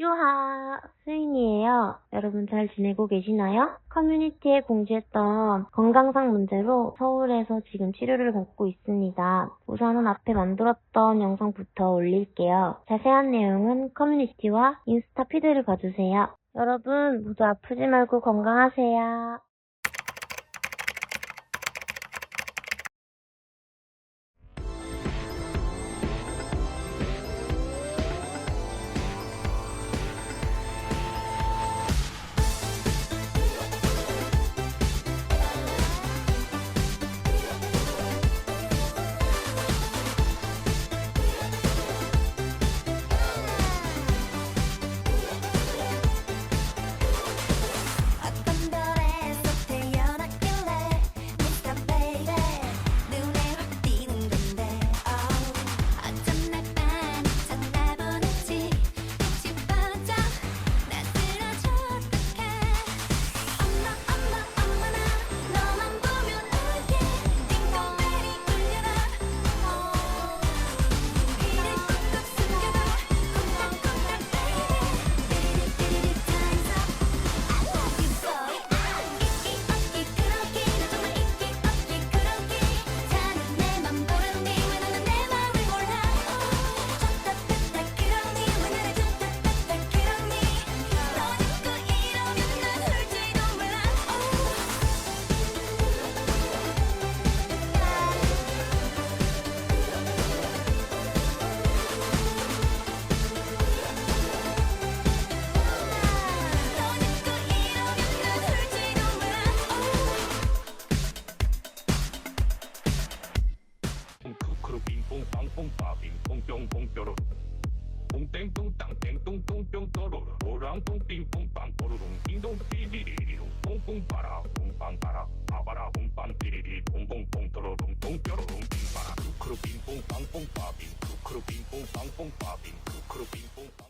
유하 수인이에요. 여러분 잘 지내고 계시나요? 커뮤니티에 공지했던 건강상 문제로 서울에서 지금 치료를 받고 있습니다. 우선은 앞에 만들었던 영상부터 올릴게요. 자세한 내용은 커뮤니티와 인스타 피드를 봐주세요. 여러분 모두 아프지 말고 건강하세요. 뽕 빵뽕 빠 빙뽕 뿅뽕 뾰로롱 뽕땡똥 땅땡똥 똥뿅 떠로롱 오랑똥 빙뽕 빵 뽀로롱 띵동 띠리리리롱 뽕뽕 빠라 뽕빵 빠라 빠바라 뽕빵 띠리리 뽕뽕뽕 떠로롱 똥뾰로롱 빙빠라. 크크루 빙뽕 빵뽕 빠 빙 크크루 빙뽕 빵뽕 빠 빙 크크루 빙뽕 빵